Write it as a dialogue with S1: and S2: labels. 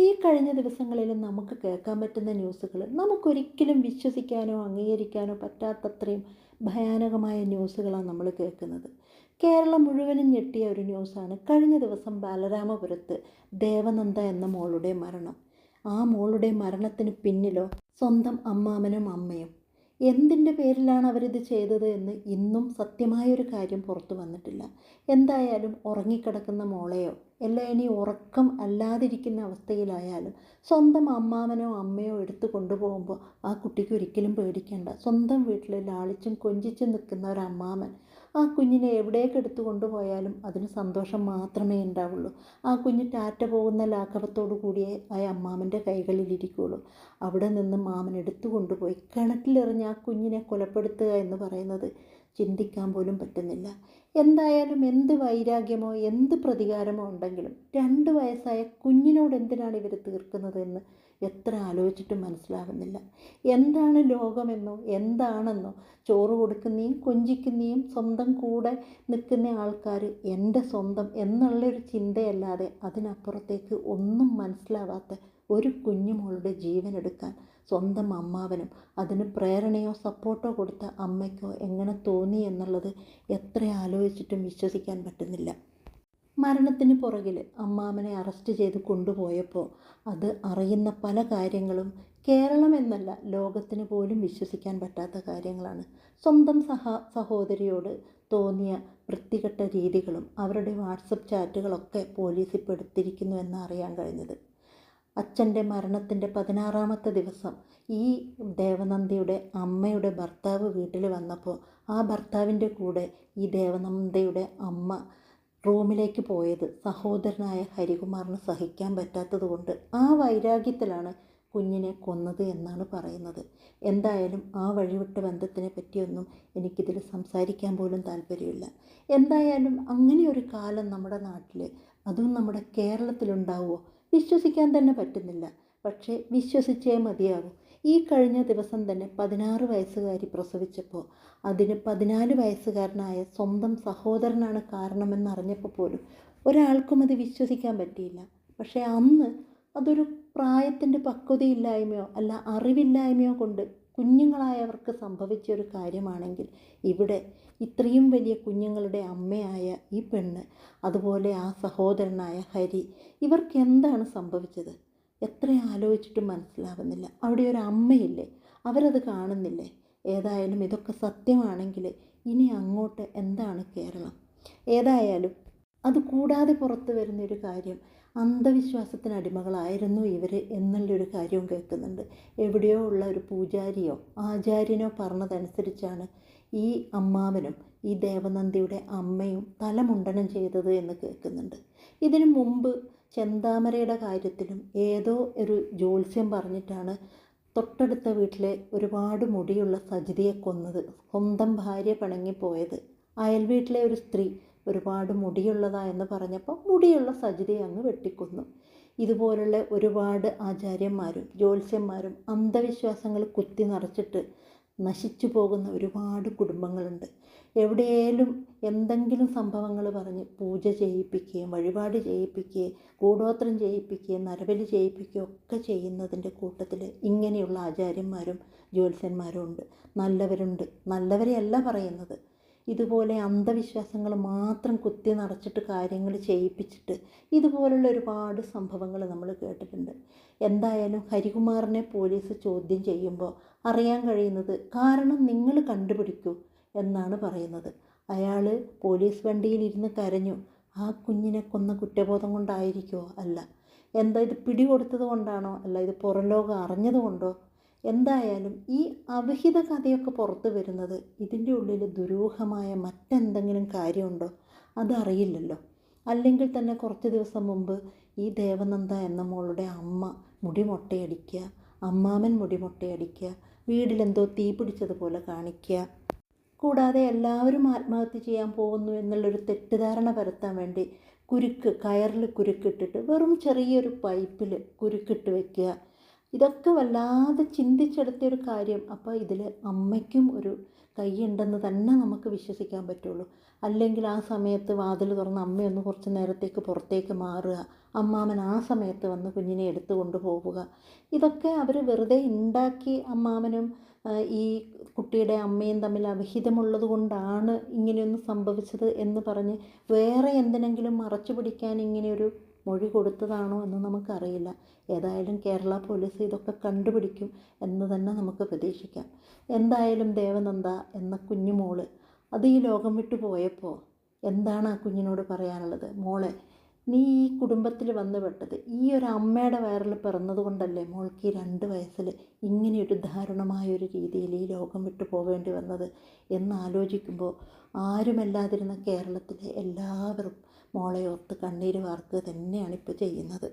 S1: ഈ കഴിഞ്ഞ ദിവസങ്ങളിൽ നമുക്ക് കേൾക്കാൻ പറ്റുന്ന ന്യൂസുകൾ നമുക്കൊരിക്കലും വിശ്വസിക്കാനോ അംഗീകരിക്കാനോ പറ്റാത്തത്രയും ഭയാനകമായ ന്യൂസുകളാണ് നമ്മൾ കേൾക്കുന്നത്. കേരളം മുഴുവനും ഞെട്ടിയ ഒരു ന്യൂസാണ് കഴിഞ്ഞ ദിവസം ബാലരാമപുരത്ത് ദേവനന്ദ എന്ന മോളുടെ മരണം. ആ മോളുടെ മരണത്തിന് പിന്നിലോ സ്വന്തം അമ്മാമനും അമ്മയും. എന്തിന്റെ പേരിലാണ് അവരിത് ചെയ്തത് എന്ന് ഇന്നും സത്യമായൊരു കാര്യം പുറത്തു വന്നിട്ടില്ല. എന്തായാലും ഉറങ്ങിക്കിടക്കുന്ന മോളെയോ അല്ല ഇനി ഉറക്കം അല്ലാതിരിക്കുന്ന അവസ്ഥയിലായാലും സ്വന്തം അമ്മാവനോ അമ്മയോ എടുത്തു കൊണ്ടുപോകുമ്പോൾ ആ കുട്ടിക്ക് ഒരിക്കലും പേടിക്കേണ്ട. സ്വന്തം വീട്ടിൽ ലാളിച്ചും കൊഞ്ചിച്ചും നിൽക്കുന്ന ഒരു അമ്മാമൻ ആ കുഞ്ഞിനെ എവിടേക്ക് എടുത്തു കൊണ്ടുപോയാലും അതിന് സന്തോഷം മാത്രമേ ഉണ്ടാവുള്ളൂ. ആ കുഞ്ഞ് ടാറ്റ പോകുന്ന ലാഘവത്തോടു കൂടിയേ ആ അമ്മാമന്റെ കൈകളിലിരിക്കുകയുള്ളൂ. അവിടെ നിന്ന് മാമൻ എടുത്തു കൊണ്ടുപോയി. കിണറ്റിലെറിഞ്ഞ് ആ കുഞ്ഞിനെ കൊലപ്പെടുത്തുക എന്ന് പറയുന്നത് ചിന്തിക്കാൻ പോലും പറ്റുന്നില്ല. എന്തായാലും എന്ത് വൈരാഗ്യമോ എന്ത് പ്രതികാരമോ ഉണ്ടെങ്കിലും രണ്ട് വയസ്സായ കുഞ്ഞിനോട് എന്തിനാണ് ഇവർ തീർക്കുന്നതെന്ന് എത്ര ആലോചിച്ചിട്ടും മനസ്സിലാകുന്നില്ല. എന്താണ് ലോകമെന്നോ എന്താണെന്നോ ചോറ് കൊടുക്കുന്നേയും കൊഞ്ചിക്കുന്നേയും സ്വന്തം കൂടെ നിൽക്കുന്ന ആൾക്കാർ എന്റെ സ്വന്തം എന്നുള്ളൊരു ചിന്തയല്ലാതെ അതിനപ്പുറത്തേക്ക് ഒന്നും മനസ്സിലാവാത്ത ഒരു കുഞ്ഞുമോളുടെ ജീവൻ എടുക്കാൻ സ്വന്തം അമ്മാവനും അതിന് പ്രേരണയോ സപ്പോർട്ടോ കൊടുത്ത അമ്മയ്ക്കോ എങ്ങനെ തോന്നി എന്നുള്ളത് എത്ര ആലോചിച്ചിട്ടും വിശ്വസിക്കാൻ പറ്റുന്നില്ല. മരണത്തിന് പുറകിൽ അമ്മാമനെ അറസ്റ്റ് ചെയ്ത് കൊണ്ടുപോയപ്പോൾ അത് അറിയുന്ന പല കാര്യങ്ങളും കേരളം എന്നല്ല ലോകത്തിന് പോലും വിശ്വസിക്കാൻ പറ്റാത്ത കാര്യങ്ങളാണ്. സ്വന്തം സഹ സഹോദരിയോട് തോന്നിയ വൃത്തികെട്ട രീതികളും അവരുടെ വാട്സപ്പ് ചാറ്റുകളൊക്കെ പോലീസ് ഇപ്പോൾ എടുത്തിരിക്കുന്നു എന്ന് അറിയാൻ കഴിഞ്ഞത്. അച്ഛന്റെ മരണത്തിന്റെ പതിനാറാമത്തെ ദിവസം ഈ ദേവനന്ദയുടെ അമ്മയുടെ ഭർത്താവ് വീട്ടിൽ വന്നപ്പോൾ ആ ഭർത്താവിന്റെ കൂടെ ഈ ദേവനന്ദയുടെ അമ്മ റൂമിലേക്ക് പോയത് സഹോദരനായ ഹരികുമാറിന് സഹിക്കാൻ പറ്റാത്തത് കൊണ്ട് ആ വൈരാഗ്യത്തിലാണ് കുഞ്ഞിനെ കൊന്നത് എന്നാണ് പറയുന്നത്. എന്തായാലും ആ വഴിവിട്ട ബന്ധത്തിനെ പറ്റിയൊന്നും എനിക്കിതിൽ സംസാരിക്കാൻ പോലും താല്പര്യമില്ല. എന്തായാലും അങ്ങനെ ഒരു കാലം നമ്മുടെ നാട്ടിൽ അതും നമ്മുടെ കേരളത്തിലുണ്ടാവുമോ? വിശ്വസിക്കാൻ തന്നെ പറ്റുന്നില്ല. പക്ഷേ വിശ്വസിച്ചേ മതിയാകൂ ഈ കഴിഞ്ഞ ദിവസം തന്നെ പതിനാറ് വയസ്സുകാരി പ്രസവിച്ചപ്പോൾ അതിന് പതിനാല് വയസ്സുകാരനായ സ്വന്തം സഹോദരനാണ് കാരണമെന്നറിഞ്ഞപ്പോൾ പോലും ഒരാൾക്കും അത് വിശ്വസിക്കാൻ പറ്റിയില്ല. പക്ഷേ അന്ന് അതൊരു പ്രായത്തിന്റെ പക്വതയില്ലായ്മയോ അല്ല അറിവില്ലായ്മയോ കൊണ്ട് കുഞ്ഞുങ്ങളായവർക്ക് സംഭവിച്ച ഒരു കാര്യമാണെങ്കിൽ ഇവിടെ ഇത്രയും വലിയ കുഞ്ഞുങ്ങളുടെ അമ്മയായ ഈ പെണ്ണ് അതുപോലെ ആ സഹോദരനായ ഹരി ഇവർക്ക് എന്താണ് സംഭവിച്ചത്? എത്ര ആലോചിച്ചിട്ടും മനസ്സിലാവുന്നില്ല. അവിടെ ഒരു അമ്മയില്ലേ? അവരത് കാണുന്നില്ലേ? ഏതായാലും ഇതൊക്കെ സത്യമാണെങ്കിൽ ഇനി അങ്ങോട്ട് എന്താണ് കേരളം? ഏതായാലും അത് കൂടാതെ പുറത്തു വരുന്നൊരു കാര്യം അന്ധവിശ്വാസത്തിന് അടിമകളായിരുന്നു ഇവർ എന്നുള്ളൊരു കാര്യവും കേൾക്കുന്നുണ്ട്. എവിടെയോ ഉള്ള ഒരു പൂജാരിയോ ആചാര്യനോ പറഞ്ഞതനുസരിച്ചാണ് ഈ അമ്മാവനും ഈ ദേവനന്ദിയുടെ അമ്മയും തലമുണ്ടനം ചെയ്തത് എന്ന് കേൾക്കുന്നുണ്ട്. ഇതിനു മുമ്പ് ചെന്താമരയുടെ കാര്യത്തിലും ഏതോ ഒരു ജ്യോത്സ്യം പറഞ്ഞിട്ടാണ് തൊട്ടടുത്ത വീട്ടിലെ ഒരുപാട് മുടിയുള്ള സജിതയെ കൊന്നത്. സ്വന്തം ഭാര്യ പിണങ്ങിപ്പോയത്. അയൽ വീട്ടിലെ ഒരു സ്ത്രീ ഒരുപാട് മുടിയുള്ളതാ എന്ന് പറഞ്ഞപ്പോൾ മുടിയുള്ള സജിതയെ അങ്ങ് വെട്ടിക്കൊന്നു. ഇതുപോലുള്ള ഒരുപാട് ആചാര്യന്മാരും ജ്യോത്സ്യന്മാരും അന്ധവിശ്വാസങ്ങൾ കുത്തി നിറച്ചിട്ട് നശിച്ചു പോകുന്ന ഒരുപാട് കുടുംബങ്ങളുണ്ട്. എവിടെയേലും എന്തെങ്കിലും സംഭവങ്ങൾ പറഞ്ഞ് പൂജ ചെയ്യിപ്പിക്കുകയും വഴിപാട് ചെയ്യിപ്പിക്കുകയും കൂടോത്രം ചെയ്യിപ്പിക്കുകയും നരബലി ചെയ്യിപ്പിക്കുകയും ഒക്കെ ചെയ്യുന്നതിന്റെ കൂട്ടത്തിൽ ഇങ്ങനെയുള്ള ആചാര്യന്മാരും ജ്യോത്സ്യന്മാരും ഉണ്ട്. നല്ലവരുണ്ട്. നല്ലവരെയല്ല പറയുന്നത്. ഇതുപോലെ അന്ധവിശ്വാസങ്ങൾ മാത്രം കുത്തി നിറച്ചിട്ട് കാര്യങ്ങൾ ചെയ്യിപ്പിച്ചിട്ട് ഇതുപോലുള്ള ഒരുപാട് സംഭവങ്ങൾ നമ്മൾ കേട്ടിട്ടുണ്ട്. എന്തായാലും ഹരികുമാറിനെ പോലീസ് ചോദ്യം ചെയ്യുമ്പോൾ അറിയാൻ കഴിയുന്നത്. കാരണം നിങ്ങൾ കണ്ടുപിടിക്കൂ എന്നാണ് പറയുന്നത്. അയാൾ പോലീസ് വണ്ടിയിൽ ഇരുന്ന് കരഞ്ഞു. ആ കുഞ്ഞിനെ കൊന്ന കുറ്റബോധം കൊണ്ടായിരിക്കുമോ അല്ല. എന്താ ഇത് പിടികൊടുത്തത് കൊണ്ടാണോ? അല്ല ഇത് പുറം ലോകം അറിഞ്ഞത് കൊണ്ടോ? എന്തായാലും ഈ അവിഹിത കഥയൊക്കെ പുറത്തു വരുന്നത് ഇതിന്റെ ഉള്ളിൽ ദുരൂഹമായ മറ്റെന്തെങ്കിലും കാര്യമുണ്ടോ? അതറിയില്ലല്ലോ. അല്ലെങ്കിൽ തന്നെ കുറച്ച് ദിവസം മുമ്പ് ഈ ദേവനന്ദ എന്ന മോളുടെ അമ്മ മുടിമൊട്ടയടിക്കുക അമ്മാമൻ മുടി വീട്ടിലെന്തോ തീ പിടിച്ചതുപോലെ കാണിക്കുക. കൂടാതെ എല്ലാവരും ആത്മഹത്യ ചെയ്യാൻ പോകുന്നു എന്നുള്ളൊരു തെറ്റിദ്ധാരണ പരത്താൻ വേണ്ടി കുരുക്ക് കയറിൽ കുരുക്കിട്ടിട്ട് വെറും ചെറിയൊരു പൈപ്പിൽ കുരുക്കിട്ട് വെക്കുക. ഇതൊക്കെ വല്ലാതെ ചിന്തിച്ചെടുത്തൊരു കാര്യം. അപ്പോൾ ഇതിൽ അമ്മയ്ക്കും ഒരു കൈയുണ്ടെന്ന് തന്നെ നമുക്ക് വിശ്വസിക്കാൻ പറ്റുള്ളൂ. അല്ലെങ്കിൽ ആ സമയത്ത് വാതിൽ തുറന്ന് അമ്മയൊന്ന് കുറച്ച് നേരത്തേക്ക് പുറത്തേക്ക് മാറുക. അമ്മാമൻ ആ സമയത്ത് വന്ന് കുഞ്ഞിനെ എടുത്തു കൊണ്ടുപോവുക ഇതൊക്കെ അവർ വെറുതെ ഉണ്ടാക്കി അമ്മാമനും ഈ കുട്ടിയുടെ അമ്മയും തമ്മിൽ അവിഹിതമുള്ളത് കൊണ്ടാണ് ഇങ്ങനെയൊന്നും സംഭവിച്ചത് എന്ന് പറഞ്ഞ് വേറെ എന്തിനെങ്കിലും മറച്ചു പിടിക്കാൻ ഇങ്ങനെയൊരു മൊഴി കൊടുത്തതാണോ എന്ന് നമുക്കറിയില്ല. ഏതായാലും കേരള പോലീസ് ഇതൊക്കെ കണ്ടുപിടിക്കും എന്ന് തന്നെ നമുക്ക് പ്രതീക്ഷിക്കാം. എന്തായാലും ദേവനന്ദ എന്ന കുഞ്ഞുമോൾ അത് ഈ ലോകം വിട്ടു പോയപ്പോൾ എന്താണ് ആ കുഞ്ഞിനോട് പറയാനുള്ളത്? മോളെ നീ ഈ കുടുംബത്തിൽ വന്നുപെട്ടത് ഈ ഒരു അമ്മയുടെ വയറിൽ പിറന്നതുകൊണ്ടല്ലേ മോൾക്ക് ഈ രണ്ട് വയസ്സിൽ ഇങ്ങനെയൊരു ദാരുണമായൊരു രീതിയിൽ ഈ ലോകം വിട്ടു പോവേണ്ടി വന്നത്? എന്ന് ആലോചിക്കുമ്പോൾ ആരുമല്ലാതിരുന്ന കേരളത്തിലെ എല്ലാവരും മോളെ ഓർത്ത് കണ്ണീര് വാർക്കുക തന്നെയാണ് ഇപ്പോൾ ചെയ്യുന്നത്.